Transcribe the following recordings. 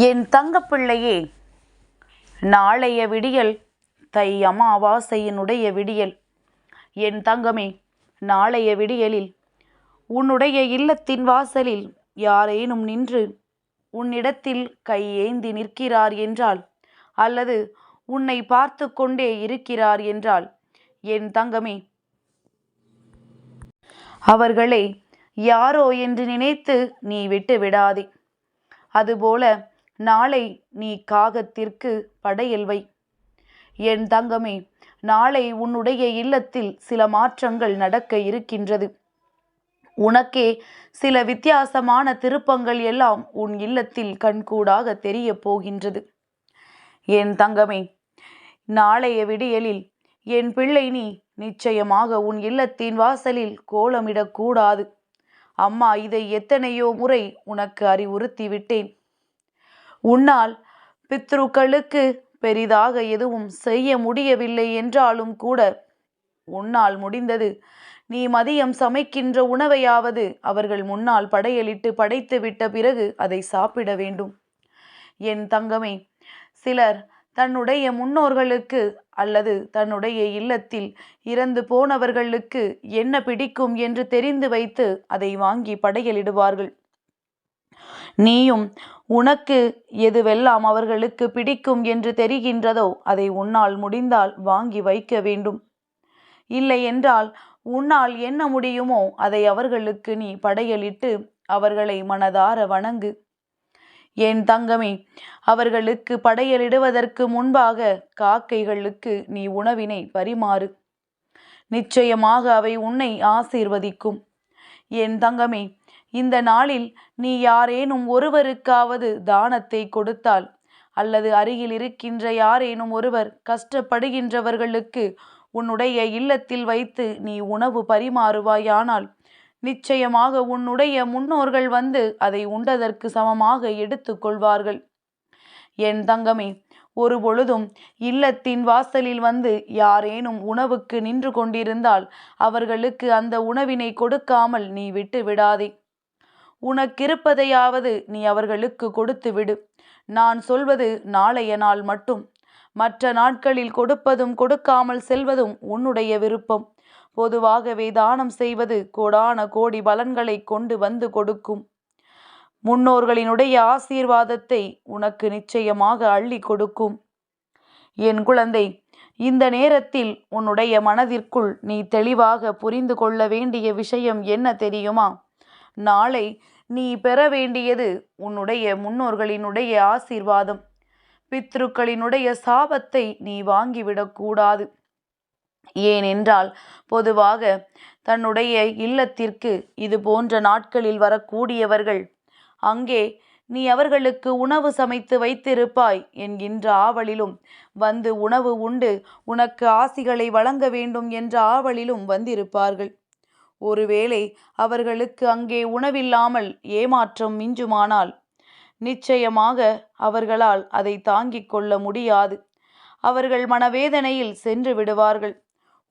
என் தங்கப்பிள்ளையே நாளைய விடியல் தை அமாவாசையினுடைய விடியல். என் தங்கமே நாளைய விடியலில் உன்னுடைய இல்லத்தின் வாசலில் யாரேனும் நின்று உன்னிடத்தில் கையேந்தி நிற்கிறார் என்றால் அல்லது உன்னை பார்த்து கொண்டே இருக்கிறார் என்றால் என் தங்கமே. அவர்களை யாரோ என்று நினைத்து நீ விட்டு விடாதே. அதுபோல நாளை நீ காகத்திற்கு படையல் வை. என் தங்கமே நாளை உன்னுடைய இல்லத்தில் சில மாற்றங்கள் நடக்க இருக்கின்றது. உனக்கே சில வித்தியாசமான திருப்பங்கள் எல்லாம் உன் இல்லத்தில் கண்கூடாக தெரிய போகின்றது. என் தங்கமே நாளைய விடியலில் என் பிள்ளை நீ நிச்சயமாக உன் இல்லத்தின் வாசலில் கோலமிடக்கூடாது அம்மா இதை எத்தனையோ முறை உனக்கு அறிவுறுத்தி விட்டேன். உன்னால் பித்ருக்களுக்கு பெரிதாக எதுவும் செய்ய முடியவில்லை என்றாலும் கூட உன்னால் முடிந்தது. நீ மதியம் சமைக்கின்ற உணவையாவது அவர்கள் முன்னால் படையலிட்டு படைத்து விட்ட பிறகு அதை சாப்பிட வேண்டும். என் தங்கமே சிலர் தன்னுடைய முன்னோர்களுக்கு அல்லது தன்னுடைய இல்லத்தில் இறந்து போனவர்களுக்கு என்ன பிடிக்கும் என்று தெரிந்து வைத்து அதை வாங்கி படையலிடுவார்கள். நீயும் உனக்கு எதுவெல்லாம் அவர்களுக்கு பிடிக்கும் என்று தெரிகின்றதோ அதை உன்னால் முடிந்தால் வாங்கி வைக்க வேண்டும். இல்லை என்றால் உன்னால் என்ன முடியுமோ அதை அவர்களுக்கு நீ படையலிட்டு அவர்களை மனதார வணங்கு. என் தங்கமே அவர்களுக்கு படையலிடுவதற்கு முன்பாக காக்கைகளுக்கு நீ உணவினை பரிமாறு. நிச்சயமாக அவை உன்னை ஆசீர்வதிக்கும். என் தங்கமே இந்த நாளில் நீ யாரேனும் ஒருவருக்காவது தானத்தை கொடுத்தால் அல்லது அருகில் இருக்கின்ற யாரேனும் ஒருவர் கஷ்டப்படுகின்றவர்களுக்கு உன்னுடைய இல்லத்தில் வைத்து நீ உணவு பரிமாறுவாயானால் நிச்சயமாக உன்னுடைய முன்னோர்கள் வந்து அதை உண்டதற்கு சமமாக எடுத்துக்கொள்வார்கள். என் தங்கமே ஒரு பொழுதும் இல்லத்தின் வாசலில் வந்து யாரேனும் உணவுக்கு நின்று கொண்டிருந்தால் அவர்களுக்கு அந்த உணவினை கொடுக்காமல் நீ விட்டு விடாதே. உனக்கிருப்பதையாவது நீ அவர்களுக்கு கொடுத்து விடு நான் சொல்வது நாளைய நாள் மட்டும். மற்ற நாட்களில் கொடுப்பதும் கொடுக்காமல் செல்வதும் உன்னுடைய விருப்பம். பொதுவாகவே தானம் செய்வது கோடான கோடி பலன்களை கொண்டு வந்து கொடுக்கும். முன்னோர்களினுடைய ஆசீர்வாதத்தை உனக்கு நிச்சயமாக அள்ளி கொடுக்கும். என் குழந்தை இந்த நேரத்தில் உன்னுடைய மனதிற்குள் நீ தெளிவாக புரிந்து கொள்ள வேண்டிய விஷயம் என்ன தெரியுமா? நாளை நீ பெற வேண்டியது உன்னுடைய முன்னோர்களினுடைய ஆசீர்வாதம். பித்ருக்களினுடைய சாபத்தை நீ வாங்கிவிடக்கூடாது ஏனென்றால் பொதுவாக தன்னுடைய இல்லத்திற்கு இது போன்ற நாட்களில் வரக்கூடியவர்கள் அங்கே நீ அவர்களுக்கு உணவு சமைத்து வைத்திருப்பாய் என்கின்ற ஆவலிலும் வந்து உணவு உண்டு உனக்கு ஆசிகளை வழங்க வேண்டும் என்ற ஆவலிலும் வந்திருப்பார்கள். ஒருவேளை அவர்களுக்கு அங்கே உணவில்லாமல் ஏமாற்றம் மிஞ்சுமானால்? நிச்சயமாக அவர்களால் அதை தாங்கிக் கொள்ள முடியாது. அவர்கள் மனவேதனையில் சென்று விடுவார்கள்.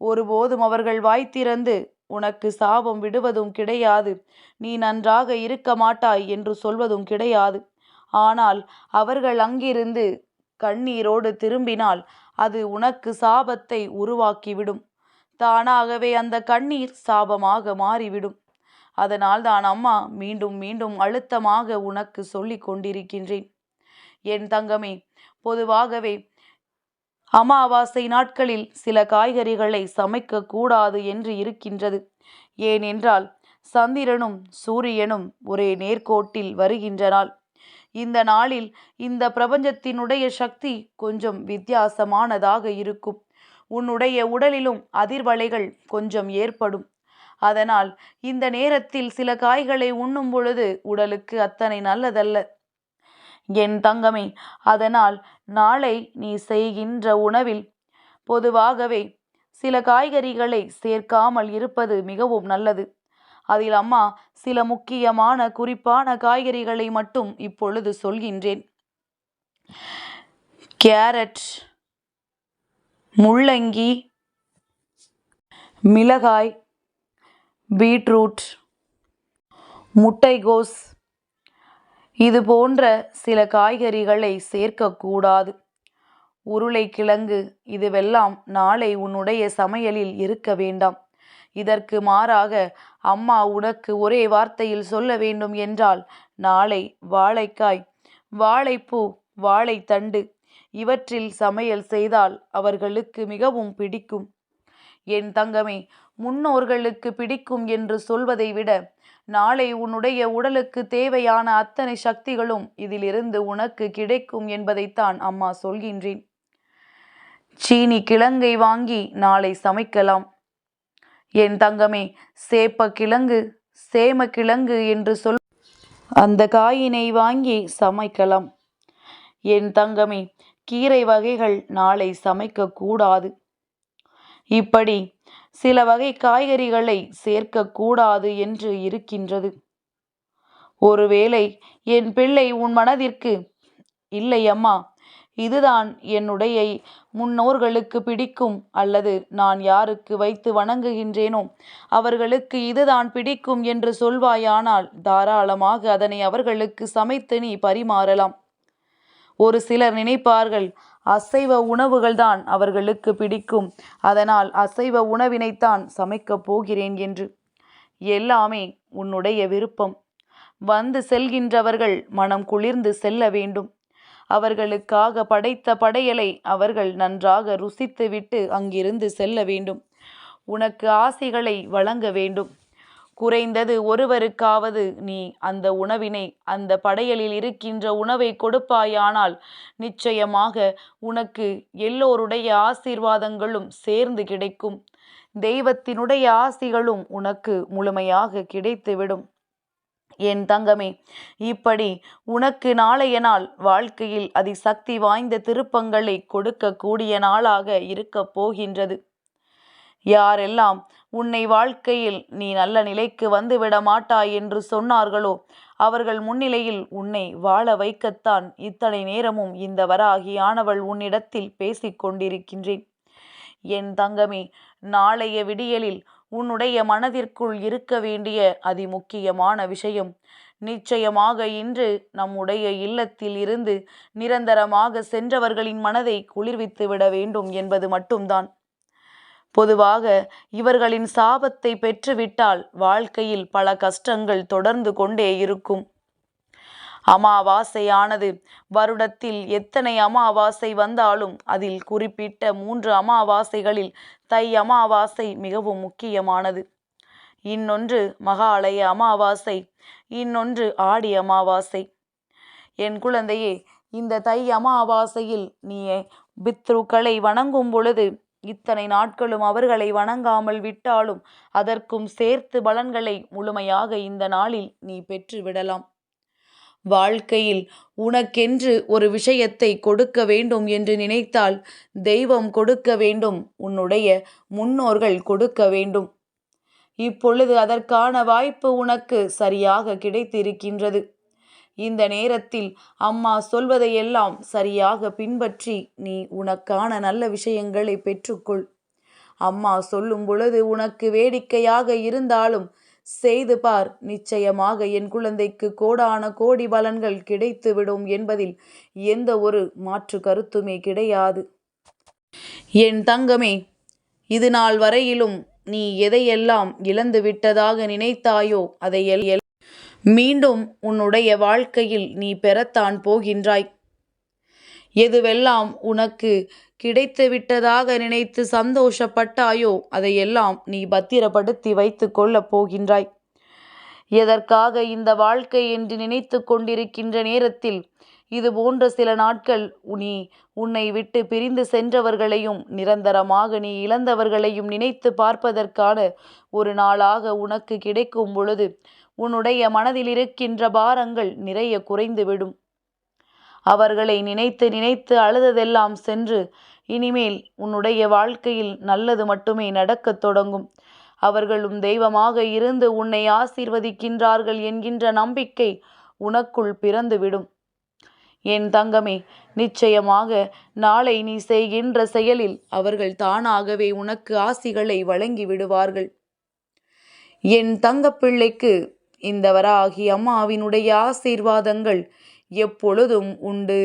ஒருபோதும் அவர்கள் வாய் திறந்து உனக்கு சாபம் விடுவதும் கிடையாது. நீ நன்றாக இருக்க மாட்டாய் என்று சொல்வதும் கிடையாது. ஆனால் அவர்கள் அங்கிருந்து கண்ணீரோடு திரும்பினால் அது உனக்கு சாபத்தை உருவாக்கிவிடும். தானாகவே அந்த கண்ணீர் சாபமாக மாறிவிடும். அதனால் தான் அம்மா மீண்டும் மீண்டும் அழுத்தமாக உனக்கு சொல்லி கொண்டிருக்கின்றேன். என் தங்கமே பொதுவாகவே அமாவாசை நாட்களில் சில காய்கறிகளை சமைக்க கூடாது என்று இருக்கின்றது. ஏனென்றால் சந்திரனும் சூரியனும் ஒரே நேர்கோட்டில் வருகின்றனால் இந்த நாளில் இந்த பிரபஞ்சத்தினுடைய சக்தி கொஞ்சம் வித்தியாசமானதாக இருக்கும். உன்னுடைய உடலிலும் அதிர்வலைகள் கொஞ்சம் ஏற்படும். அதனால் இந்த நேரத்தில் சில காய்களை உண்ணும் பொழுது உடலுக்கு அத்தனை நல்லதல்ல. என் தங்கமே அதனால் நாளை நீ செய்கின்ற உணவில் பொதுவாகவே சில காய்கறிகளை சேர்க்காமல் இருப்பது மிகவும் நல்லது. அதில் அம்மா சில முக்கியமான குறிப்பான காய்கறிகளை மட்டும் இப்பொழுது சொல்கின்றேன். கேரட் முள்ளங்கி மிளகாய் பீட்ரூட் முட்டைகோஸ் இது போன்ற சில காய்கறிகளை சேர்க்கக்கூடாது உருளைக்கிழங்கு இதுவெல்லாம் நாளை உன்னுடைய சமையலில் இருக்க வேண்டாம். இதற்கு மாறாக அம்மா உனக்கு ஒரே வார்த்தையில் சொல்ல வேண்டும் என்றால் நாளை வாழைக்காய் வாழைப்பூ வாழைத்தண்டு இவற்றில் சமையல் செய்தால் அவர்களுக்கு மிகவும் பிடிக்கும். என் தங்கமே முன்னோர்களுக்கு பிடிக்கும் என்று சொல்வதை விட நாளை உன்னுடைய உடலுக்கு தேவையான அத்தனை சக்திகளும் இதிலிருந்து உனக்கு கிடைக்கும் என்பதைத்தான் அம்மா சொல்கின்றேன். சீனி கிழங்கை வாங்கி நாளை சமைக்கலாம். என் தங்கமே சேப்ப கிழங்கு சேம கிழங்கு என்று சொல் அந்த காயினை வாங்கி சமைக்கலாம். என் தங்கமே கீரை வகைகள் நாளை சமைக்கக்கூடாது இப்படி சில வகை காய்கறிகளை சேர்க்கக்கூடாது என்று இருக்கின்றது. ஒருவேளை என் பிள்ளை உன் மனதிற்கு இல்லை அம்மா இதுதான் என்னுடைய முன்னோர்களுக்கு பிடிக்கும் அல்லது நான் யாருக்கு வைத்து வணங்குகின்றேனோ அவர்களுக்கு இதுதான் பிடிக்கும் என்று சொல்வாயானால் தாராளமாக அதனை அவர்களுக்கு சமைத்து நீ பரிமாறலாம். ஒரு சிலர் நினைப்பார்கள் அசைவ உணவுகள்தான் அவர்களுக்கு பிடிக்கும். அதனால் அசைவ உணவினைத்தான் சமைக்கப் போகிறேன் என்று. எல்லாமே உன்னுடைய விருப்பம். வந்து செல்கின்றவர்கள் மனம் குளிர்ந்து செல்ல வேண்டும். அவர்களுக்காக படைத்த படையலை அவர்கள் நன்றாக ருசித்துவிட்டு அங்கிருந்து செல்ல வேண்டும். உனக்கு ஆசைகளை வழங்க வேண்டும். குறைந்தது ஒருவருக்காவது நீ அந்த உணவினை அந்த படையலில் இருக்கின்ற உணவை கொடுப்பாயானால் நிச்சயமாக உனக்கு எல்லோருடைய ஆசீர்வாதங்களும் சேர்ந்து கிடைக்கும். தெய்வத்தினுடைய ஆசிகளும் உனக்கு முழுமையாக கிடைத்துவிடும். என் தங்கமே இப்படி உனக்கு நாளைய நாள் வாழ்க்கையில் அதிசக்தி வாய்ந்த திருப்பங்களை கொடுக்கக்கூடிய நாளாக இருக்கப் போகின்றது. யாரெல்லாம் உன்னை வாழ்க்கையில் நீ நல்ல நிலைக்கு வந்துவிட மாட்டாய் என்று சொன்னார்களோ? அவர்கள் முன்னிலையில் உன்னை வாழ வைக்கத்தான் இத்தனை நேரமும் இந்த வராகியானவள் உன்னிடத்தில் பேசிக் கொண்டிருக்கின்றேன். என் தங்கமே நாளைய விடியலில் உன்னுடைய மனதிற்குள் இருக்க வேண்டிய அதிமுக்கியமான விஷயம் நிச்சயமாக இன்று நம்முடைய இல்லத்தில் இருந்து நிரந்தரமாக சென்றவர்களின் மனதை குளிர்வித்து விட வேண்டும் என்பது மட்டும்தான். பொதுவாக இவர்களின் சாபத்தை பெற்றுவிட்டால் வாழ்க்கையில் பல கஷ்டங்கள் தொடர்ந்து கொண்டே இருக்கும். அமாவாசையானது. வருடத்தில் எத்தனை அமாவாசை வந்தாலும் அதில் குறிப்பிட்ட மூன்று அமாவாசைகளில் தை அமாவாசை மிகவும் முக்கியமானது. இன்னொன்று மகாலய அமாவாசை இன்னொன்று ஆடி அமாவாசை. என் குழந்தையே இந்த தை அமாவாசையில் நீ பித்ருக்களை வணங்கும் பொழுது இத்தனை நாட்களும் அவர்களை வணங்காமல் விட்டாலும் அதற்கும் சேர்த்து பலன்களை முழுமையாக இந்த நாளில் நீ பெற்று விடலாம். வாழ்க்கையில் உனக்கென்று ஒரு விஷயத்தை கொடுக்க வேண்டும் என்று நினைத்தால் தெய்வம் கொடுக்க வேண்டும் உன்னுடைய முன்னோர்கள் கொடுக்க வேண்டும். இப்பொழுது அதற்கான வாய்ப்பு உனக்கு சரியாக கிடைத்திருக்கின்றது. இந்த நேரத்தில் அம்மா சொல்வதையெல்லாம் சரியாக பின்பற்றி நீ உனக்கான நல்ல விஷயங்களை பெற்றுக்கொள். அம்மா சொல்லும் பொழுது உனக்கு வேடிக்கையாக இருந்தாலும் செய்து பார். நிச்சயமாக என் குழந்தைக்கு கோடான கோடி பலன்கள் கிடைத்துவிடும் என்பதில் எந்த ஒரு மாற்று கருத்துமே கிடையாது. என் தங்கமே இது நாள் வரையிலும் நீ எதையெல்லாம் இழந்து விட்டதாக நினைத்தாயோ அதை மீண்டும் உன்னுடைய வாழ்க்கையில் நீ பெறத்தான் போகின்றாய். எதுவெல்லாம் உனக்கு கிடைத்து விட்டதாக நினைத்து சந்தோஷப்பட்டாயோ அதையெல்லாம் நீ பத்திரப்படுத்தி வைத்து கொள்ளப் போகின்றாய். எதற்காக இந்த வாழ்க்கை என்று நினைத்து கொண்டிருக்கின்ற நேரத்தில் இது போன்ற சில நாட்கள் நீ உன்னை விட்டு பிரிந்து சென்றவர்களையும் நிரந்தரமாக நீ இழந்தவர்களையும் நினைத்து பார்ப்பதற்கான ஒரு நாளாக உனக்கு கிடைக்கும் பொழுது உன்னுடைய மனதில் இருக்கின்ற பாரங்கள் நிறைய குறைந்துவிடும். அவர்களை நினைத்து நினைத்து அழுததெல்லாம் சென்று இனிமேல் உன்னுடைய வாழ்க்கையில் நல்லது மட்டுமே நடக்கத் தொடங்கும். அவர்களும் தெய்வமாக இருந்து உன்னை ஆசீர்வதிக்கின்றார்கள் என்கின்ற நம்பிக்கை உனக்குள் பிறந்துவிடும். என் தங்கமே நிச்சயமாக நாளை நீ செய்கின்ற செயலில் அவர்கள் தானாகவே உனக்கு ஆசிகளை வழங்கி விடுவார்கள் என் தங்கப்பிள்ளைக்கு இந்த வராகி அம்மாவினுடைய ஆசீர்வாதங்கள் எப்பொழுதும் உண்டு.